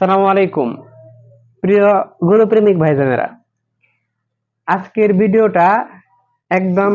আসসালামু আলাইকুম। প্রিয় গরুপ্রেমিক ভাইজানেরা, আজকের ভিডিওটা একদম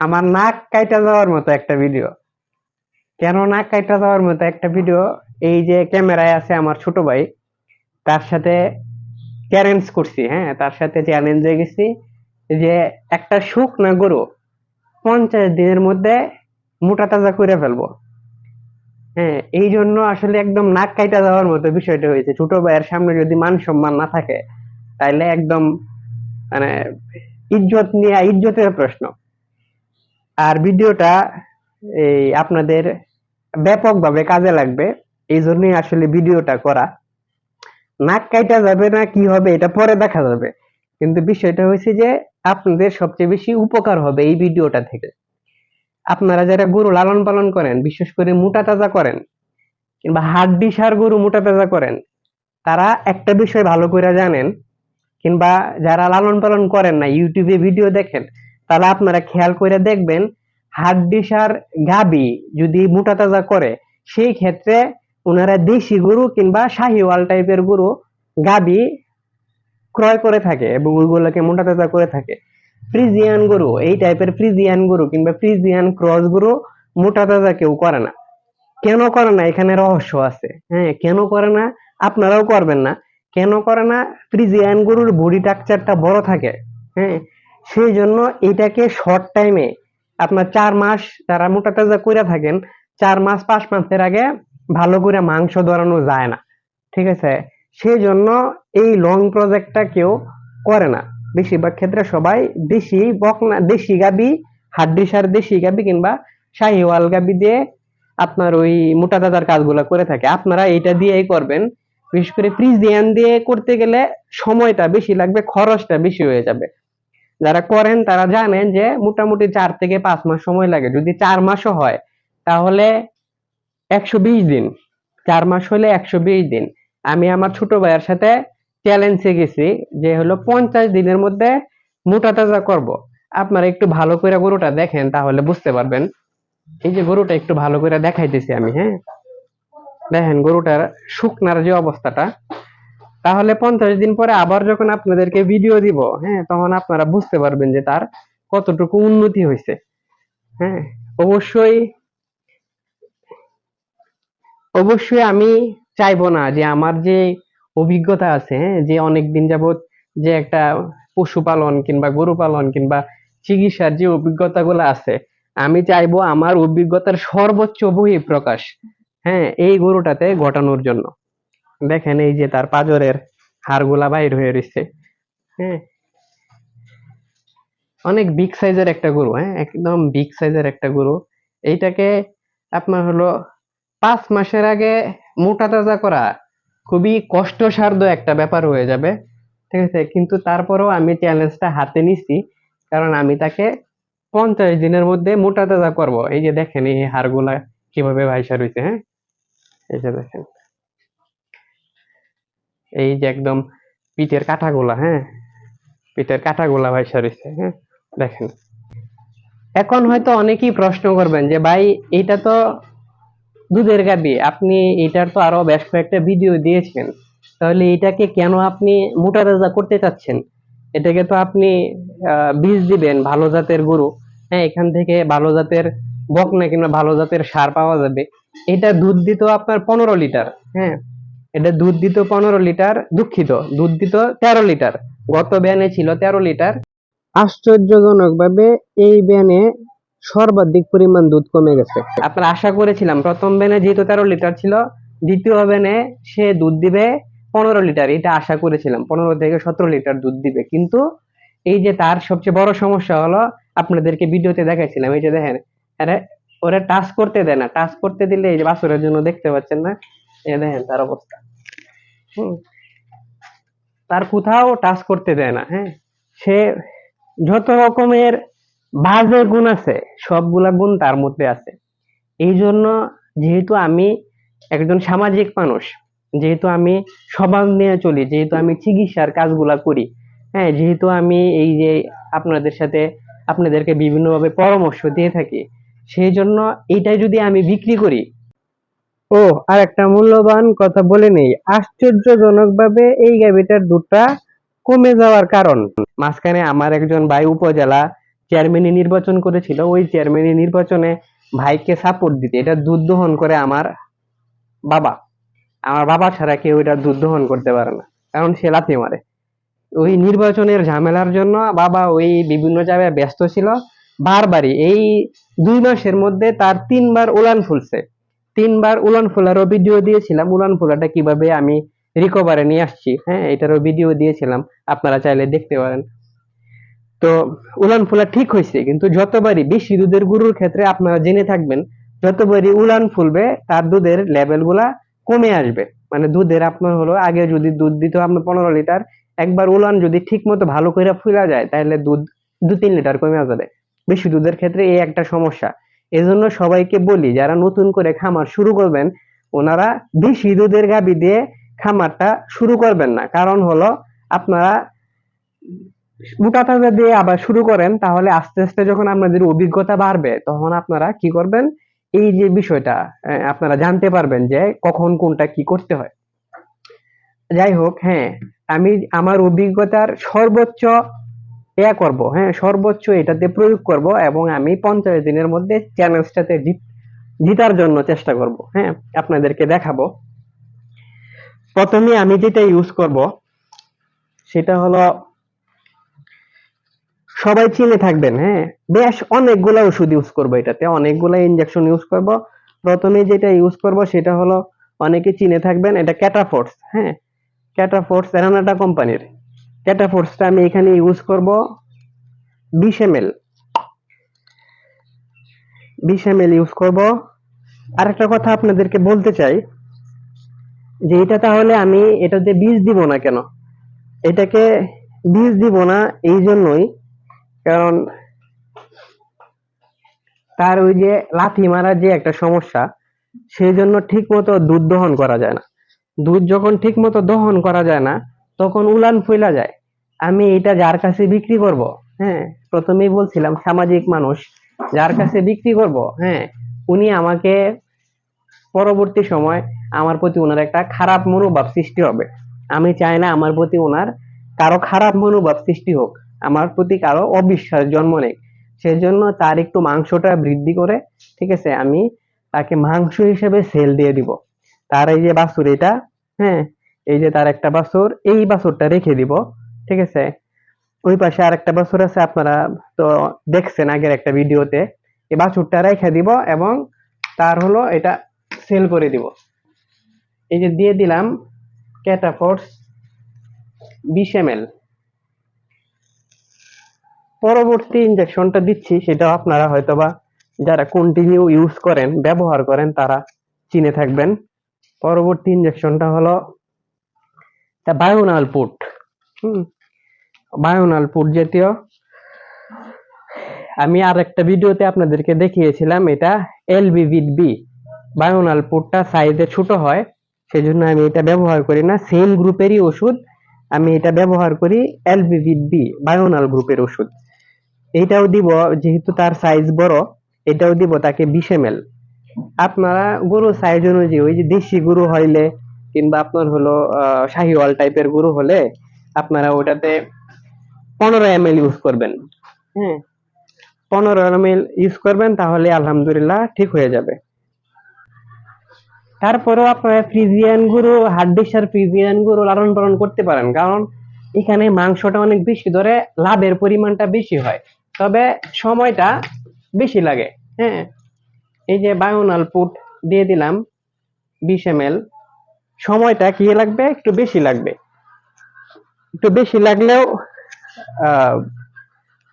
আমার নাক কাইটা যাওয়ার মতো একটা ভিডিও। কেন নাক কাইটা যাওয়ার মতো একটা ভিডিও? এই যে ক্যামেরায় আছে আমার ছোট ভাই, তার সাথে চ্যালেঞ্জ করছি হ্যাঁ তার সাথে চ্যালেঞ্জ হয়ে গেছি যে একটা শুকনা গরু পঞ্চাশ দিনের মধ্যে মোটা তাজা করে ফেলব। হ্যাঁ এই জন্য আসলে একদম নাক কাইটা যাওয়ার মতো বিষয়টা হয়েছে। ছোট ভাইয়ের সামনে যদি মান সম্মান না থাকে, তাইলে একদম মানে ইজ্জত নিয়ে, ইজ্জতের প্রশ্ন। আর ভিডিওটা এই আপনাদের ব্যাপকভাবে কাজে লাগবে এই জন্যই আসলে ভিডিওটা করা। নাক কাইটা যাবে না, কি হবে, এটা পরে দেখা যাবে। কিন্তু বিষয়টা হয়েছে যে, আপনাদের সবচেয়ে বেশি উপকার হবে এই ভিডিওটা থেকে। আপনারা যারা গরু লালন পালন করেন, বিশেষ করে মোটা তাজা করেন, কিংবা হাড্ডি সার গরু মোটা তাজা করেন, তারা একটা বিষয় ভালো করে জানেন, কিংবা যারা লালন পালন করেন না, ইউটিউবে ভিডিও দেখেন, তাহলে আপনারা খেয়াল করে দেখবেন, হাড্ডি সার গাবি যদি মোটা তাজা করে, সেই ক্ষেত্রে ওনারা দেশি গরু কিংবা শাহিওয়াল টাইপের গরু গাবি ক্রয় করে থাকে এবং ওইগুলোকে মোটা তাজা করে থাকে। ফ্রিজিয়ান গরু, এই টাইপের ফ্রিজিয়ান গরু কিংবা ফ্রিজিয়ান ক্রস গরু মোটা তাজা কেউ করে না। কেন করে না? এখানে রহস্য আছে। হ্যাঁ কেন করে না? আপনারাও করবেন না। কেন করে না? ফ্রিজিয়ান গরুর বডি স্ট্রাকচারটা বড় থাকে। হ্যাঁ সেই জন্য এটাকে শর্ট টাইমে আপনার চার মাস যারা মোটা তাজা করে থাকেন, চার মাস, পাঁচ মাসের আগে ভালো করে মাংস ধরানো যায় না। ঠিক আছে? সেই জন্য এই লং প্রজেক্টটা কেউ করে না। বেশিরভাগ ক্ষেত্রে সবাই দেশি বকনা, দেশি গাবি, হাড্ডি সার দেশি গাবি কিংবা শাহিওয়াল গাবি দিয়ে আপনার ওই মোটা দাদার কাজগুলো করে থাকে। আপনারা এটা দিয়েই করবেন। বিশেষ করে ফ্রিজিয়ান দিয়ে করতে গেলে সময়টা বেশি লাগবে, খরচটা বেশি হয়ে যাবে। যারা করেন তারা জানেন যে মোটামুটি চার থেকে পাঁচ মাস সময় লাগে। যদি চার মাসও হয়, তাহলে একশো বিশ দিন। চার মাস হলে একশো বিশ দিন। আমি আমার ছোট ভাইয়ের সাথে চ্যালেঞ্জে গেছি যে হলো পঞ্চাশ দিনের মধ্যে মোটা তাজা করব। আপনারা একটু ভালো করে গরুটা দেখেন তাহলে বুঝতে পারবেন। এই যে গরুটা একটু ভালো করে দেখাইতেছি আমি হ্যাঁ? দেখেন গরুটার শুকনার যে অবস্থাটা। তাহলে পঞ্চাশ দিন পরে আবার যখন আপনাদেরকে ভিডিও দিব হ্যাঁ তখন আপনারা বুঝতে পারবেন যে তার কতটুকু উন্নতি হয়েছে হ্যাঁ? অবশ্যই অবশ্যই আমি চাইব না যে আমার যে অভিজ্ঞতা আছে হ্যাঁ? যে অনেক দিন যাবত যে একটা পশুপালন কিংবা গরু পালন কিংবা চিকিৎসার যে অভিজ্ঞতাগুলো আছে, আমি চাইব আমার অভিজ্ঞতার সর্বোচ্চ বহি প্রকাশ হ্যাঁ এই গরুটাতে ঘটানোর জন্য। দেখেন এই যে তার পাজরের হাড়গুলা বাইর হয়ে রয়েছে হ্যাঁ? অনেক বিগ সাইজের একটা গরু হ্যাঁ? একদম বিগ সাইজের একটা গরু। এইটাকে আপনার হলো পাঁচ মাসের আগে মোটা তাজা করা খুবই কষ্টসাধ্য একটা ব্যাপার হয়ে যাবে, ঠিক আছে? কিন্তু তারপরেও আমি চ্যালেঞ্জটা হাতে নিছি, কারণ আমি তাকে পঞ্চাশ দিনের মধ্যে মোটা তাজা করব। এই যে দেখেন, এই হাড়গুলা কীভাবে ভাইসা রয়েছে হ্যাঁ? এই যে দেখেন। এই যে একদম পিঠের কাঁটাগুলা হ্যাঁ? পিঠের কাঁটাগুলা ভাইসা রয়েছে হ্যাঁ? দেখেন। এখন হয়তো অনেকেই প্রশ্ন করবেন যে, ভাই এটা তো দুধের গাবি আপনি এটার তো আরও বেশ কয়েকটা ভিডিও দিয়েছেন। তাহলে এটাকে কেন আপনি মোটা তাজা করতে চাচ্ছেন? এটাকে তো আপনি বীজ দিবেন, ভালো জাতের গরু। হ্যাঁ এখান থেকে ভালো জাতের বকনা কিংবা ভালো জাতের সার পাওয়া যাবে। এটা দুধ দিত আপনার পনেরো লিটার হ্যাঁ। এটা দুধ দিত পনেরো লিটার, দুঃখিত, দুধ দিত তেরো লিটার। গত ব্যানে ছিল তেরো লিটার। আশ্চর্যজনক ভাবে এই ব্যানে সর্বাধিক পরিমাণ দুধ কমে গেছে। আপনার আশা করেছিলাম, প্রথম ব্যানে যেহেতু তেরো লিটার ছিল, দ্বিতীয় ব্যানে সে দুধ দিবে পনেরো লিটার এটা আশা করেছিলাম, পনেরো থেকে সতেরো লিটার দুধ দিবে। কিন্তু এই যে তার সবচেয়ে বড় সমস্যা হলো, আপনাদেরকে ভিডিওতে দেখাইছিলাম, এই যে দেখেন ওরা টাচ করতে দেয় না টাচ করতে দিলে এই যে বাছুরের জন্য দেখতে পাচ্ছেন না, এই দেখেন তার অবস্থা। তার কোথাও টাচ করতে দেয় না হ্যাঁ। সে যত রকমের বাজে গুণ আছে, সবগুলা গুণ তার মধ্যে আছে। এই জন্য যেহেতু আমি একজন সামাজিক মানুষ, যেহেতু আমি সমাজ নিয়ে চলি, যেহেতু আমি চিকিৎসার কাজগুলা করি হ্যাঁ যেহেতু আমি এই যে আপনাদের সাথে আপনাদেরকে বিভিন্নভাবে পরামর্শ দিয়ে থাকি সেই জন্য এইটাই যদি আমি বিক্রি করি, ও আর একটা মূল্যবান কথা বলে নেই, আশ্চর্যজনকভাবে এই গাভীটার দুধটা কমে যাওয়ার কারণ। মাঝখানে আমার একজন ভাই উপজেলা চেয়ারম্যানি নির্বাচন করেছিল, ওই চেয়ারম্যানি নির্বাচনে ভাইকে সাপোর্ট দিতে। এটা দুধ দহন করে আমার বাবা। আমার বাবা ছাড়া কেউ এটা দুধ দহন করতে পারে না, কারণ সে লাথি মারে। ওই নির্বাচনের ঝামেলার জন্য বাবা ওই বিভিন্ন জায়গায় ব্যস্ত ছিল। বারবারই এই দুই মাসের মধ্যে তার তিনবার উলান ফুলছে। তিনবার উলান ফুলারও ভিডিও দিয়েছিলাম। উলান ফোলাটা কীভাবে আমি রিকভারে নিয়ে আসছি হ্যাঁ এটারও ভিডিও দিয়েছিলাম। আপনারা চাইলে দেখতে পারেন। তো উলান ফুলা ঠিক হয়েছে, কিন্তু যতবারই বেশি দুধের গরুর ক্ষেত্রে আপনারা জেনে থাকবেন, যতবারই উলান ফুলবে, তার দুধের লেভেলগুলা কমে আসবে। মানে দুধের আপনার হলো, আগে যদি দুধ দিত আপনার পনেরো লিটার, একবার উলান যদি ঠিক মতো ভালো করে ফুলা যায় তাহলে দুধ দু তিন লিটার কমে যাবে বেশি দুধের ক্ষেত্রে এই একটা সমস্যা। এজন্য সবাইকে বলি, যারা নতুন করে খামার শুরু করবেন, ওনারা বেশি দুধের গাবি দিয়ে খামারটা শুরু করবেন না। কারণ হলো, আপনারা মোটা তাজা দিয়ে আবার শুরু করেন, তাহলে আস্তে আস্তে যখন আপনাদের অভিজ্ঞতা বাড়বে, তখন আপনারা কি করবেন? এই যে বিষয়টা আপনারা জানতে পারবেন যে কখন কোনটা কি করতে হয়। যাই হোক হ্যাঁ আমি আমার অভিজ্ঞতার সর্বোচ্চ ইয়া করব হ্যাঁ সর্বোচ্চ এটাতে প্রয়োগ করব এবং আমি পঞ্চাশ দিনের মধ্যে চ্যালেঞ্জটাতে জিতার জন্য চেষ্টা করব হ্যাঁ আপনাদেরকে দেখাবো। প্রথমে আমি যেটা ইউজ করব, সেটা হলো সবাই চিনে থাকবেন হ্যাঁ? বেশ, অনেকগুলা ওষুধ ইউজ করব এটাতে, অনেকগুলা ইনজেকশন ইউজ করব। প্রথমে যেটা ইউজ করব সেটা হলো, অনেকে চিনে থাকবেন, এটা ক্যাটাফোর্স হ্যাঁ? ক্যাটাফোর্স এরানাটা কোম্পানির ক্যাটাফোর্সটা আমি এখানে ইউজ করব বিশ এম এল বিশ এম এল ইউজ করব। আরেকটা কথা আপনাদেরকে বলতে চাই, যে এটা তাহলে আমি এটাতে বীজ দিব না কেন? এটাকে বীজ দিব না, এই জন্যই কারণ তার ওই যে লাথি মারার যে একটা সমস্যা, সেই জন্য ঠিক মতো দুধ দহন করা যায় না। দুধ যখন ঠিক মতো দহন করা যায় না, তখন উলান ফইলা যায়। আমি এটা যার কাছে বিক্রি করব? হ্যাঁ প্রথমেই বলছিলাম সামাজিক মানুষ, যার কাছে বিক্রি করব? হ্যাঁ উনি আমাকে পরবর্তী সময় আমার প্রতি ওনার একটা খারাপ মনোভাব সৃষ্টি হবে। আমি চাই না আমার প্রতি ওনার কারও খারাপ মনোভাব সৃষ্টি হোক। আমার প্রতি কারও অবিশ্বাস জন্ম নেই। সেজন্য তার একটু মাংসটা বৃদ্ধি করে, ঠিক আছে, আমি তাকে মাংস হিসেবে সেল দিয়ে দিব। তার এই যে বাছুর এটা হ্যাঁ এই যে তার একটা বাছুর এই বাছুরটা রেখে দিব, ঠিক আছে। ওই পাশে আর একটা বাছুর আছে, আপনারা তো দেখছেন আগের একটা ভিডিওতে। এই বাছুরটা রেখে দিব এবং তার হলো এটা সেল করে দিব। এই যে দিয়ে দিলাম ক্যাটাফোর্স বিশ এম এল। পরবর্তী ইনজেকশনটা দিচ্ছি, সেটা আপনারা হয়তোবা যারা কন্টিনিউ ইউজ করেন, ব্যবহার করেন, তারা চিনে থাকবেন। পরবর্তী ইনজেকশনটা হলো বায়োনাল পুট হুম বায়োনাল পুট জাতীয়। আমি আর একটা ভিডিওতে আপনাদেরকে দেখিয়েছিলাম, এটা এলবিভিড বি বায়োনাল পুটটা সাইজে ছোট হয়, সেজন্য আমি এটা ব্যবহার করি না। সেম গ্রুপেরই ওষুধ, আমি এটা ব্যবহার করি এলবিভিড বি বায়োনাল গ্রুপের ওষুধ। এইটাও দিব যেহেতু তার সাইজ বড় এটাও দিব তাকে বিশ এম আপনারা গরু সাইজ অনুযায়ী ওই যে দেশি গরু হইলে কিংবা আপনার হলো শাহিওয়াল টাইপের গরু হলে আপনারা ওটাতে পনেরো এম ইউজ করবেন। হ্যাঁ। পনেরো এম ইউজ করবেন তাহলে আলহামদুলিল্লাহ ঠিক হয়ে যাবে। তারপরেও আপনারা ফ্রিজিয়ান গরু হাড্ডিসার ফ্রিজিয়ান গরু লালন পালন করতে পারেন কারণ এখানে মাংসটা অনেক বেশি ধরে লাভের পরিমাণটা বেশি হয়। তবে সময়টা বেশি লাগে হ্যাঁ? এই যে বায়োনাল পুট দিয়ে দিলাম বিশ এম সময়টা কি লাগবে? একটু বেশি লাগবে। একটু বেশি লাগলেও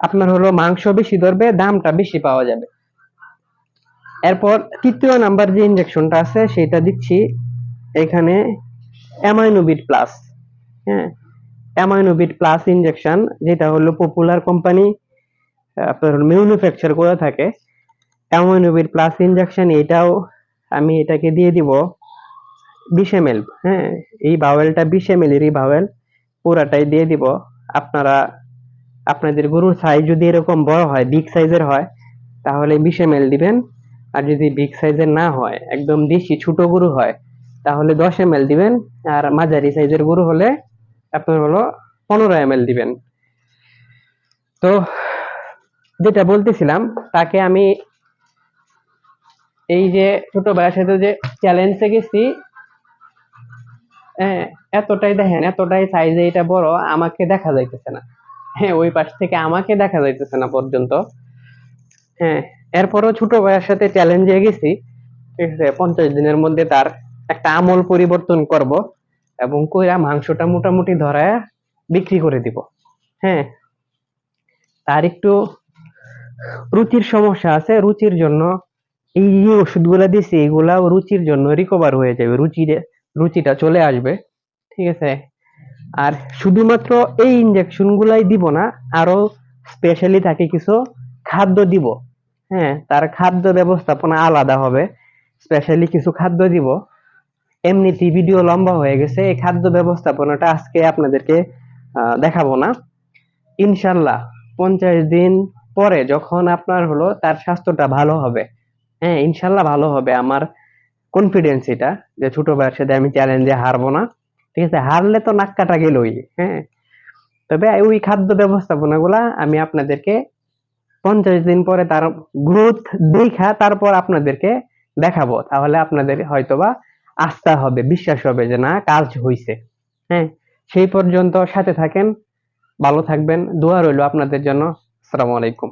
আপনার হলো মাংস বেশি ধরবে, দামটা বেশি পাওয়া যাবে। এরপর তৃতীয় নাম্বার যে ইনজেকশনটা আছে, সেটা দিচ্ছি এখানে অ্যামাইনোবিট প্লাস হ্যাঁ? অ্যামাইনোবিট প্লাস ইনজেকশন যেটা হলো পপুলার কোম্পানি আপনার ম্যানুফ্যাকচার করে থাকে। অ্যামাইনোবিট প্লাস ইনজেকশন এটাও আমি এটাকে দিয়ে দিব বিশ এম হ্যাঁ? এই বাওয়েলটা বিশ এম এরই বাওয়েল পুরাটাই দিয়ে দিব। আপনারা, আপনাদের গরুর সাইজ যদি এরকম বড় হয় বিগ সাইজের হয়, তাহলে বিশ এম দিবেন। আর যদি বিগ সাইজের না হয়, একদম দেশি ছোট গরু হয়, তাহলে দশ এম দিবেন। আর মাঝারি সাইজের গরু হলে আপনার হলো পনেরো এম দিবেন। তো যেটা বলতেছিলাম, তাকে আমি এই যে ছোট ভাইয়ের সাথে যে চ্যালেঞ্জে গেছি হ্যাঁ এতটাই দেখেন, এতটাই সাইজে এটা বড়, আমাকে দেখা যাইতেছে না। হ্যাঁ ওই পাশ থেকে আমাকে দেখা যাইতেছে না পর্যন্ত। হ্যাঁ এরপরও ছোট ভাইয়ের সাথে চ্যালেঞ্জে গেছি, ঠিক আছে, পঞ্চাশ দিনের মধ্যে তার একটা আমল পরিবর্তন করব এবং কইরা মাংসটা মোটামুটি ধরায় বিক্রি করে দিব। হ্যাঁ তার একটু রুচির সমস্যা আছে, রুচির জন্য এই যে ওষুধগুলা দিছি, এগুলা রুচির জন্য রিকভার হয়ে যাবে, রুচির, রুচিটা চলে আসবে, ঠিক আছে? আর শুধুমাত্র এই ইনজেকশন গুলাই দিব না, আরও স্পেশালি থাকে কিছু খাদ্য দিব হ্যাঁ? তার খাদ্য ব্যবস্থাপনা আলাদা হবে স্পেশালি কিছু খাদ্য দিব। এমনিতে ভিডিও লম্বা হয়ে গেছে, এই খাদ্য ব্যবস্থাপনাটা আজকে আপনাদেরকে দেখাবো না। ইনশাল্লাহ, পঞ্চাশ দিন পরে যখন আপনার হলো তার স্বাস্থ্যটা ভালো হবে হ্যাঁ ইনশাল্লাহ ভালো হবে আমার কনফিডেন্স এটা যে ছোট সাথে আমি চ্যালেঞ্জে হারবো না, ঠিক আছে? হারলে তো নাক কাটা গেলই হ্যাঁ? তবে ওই খাদ্য ব্যবস্থাপনা গুলা আমি আপনাদেরকে পঞ্চাশ দিন পরে তার গ্রোথ দেখা, তারপর আপনাদেরকে দেখাবো। তাহলে আপনাদের হয়তোবা আস্থা হবে, বিশ্বাস হবে যে না, কাজ হইছে হ্যাঁ? সেই পর্যন্ত সাথে থাকেন, ভালো থাকবেন, দোয়া রইল আপনাদের জন্য। আসসালামু আলাইকুম।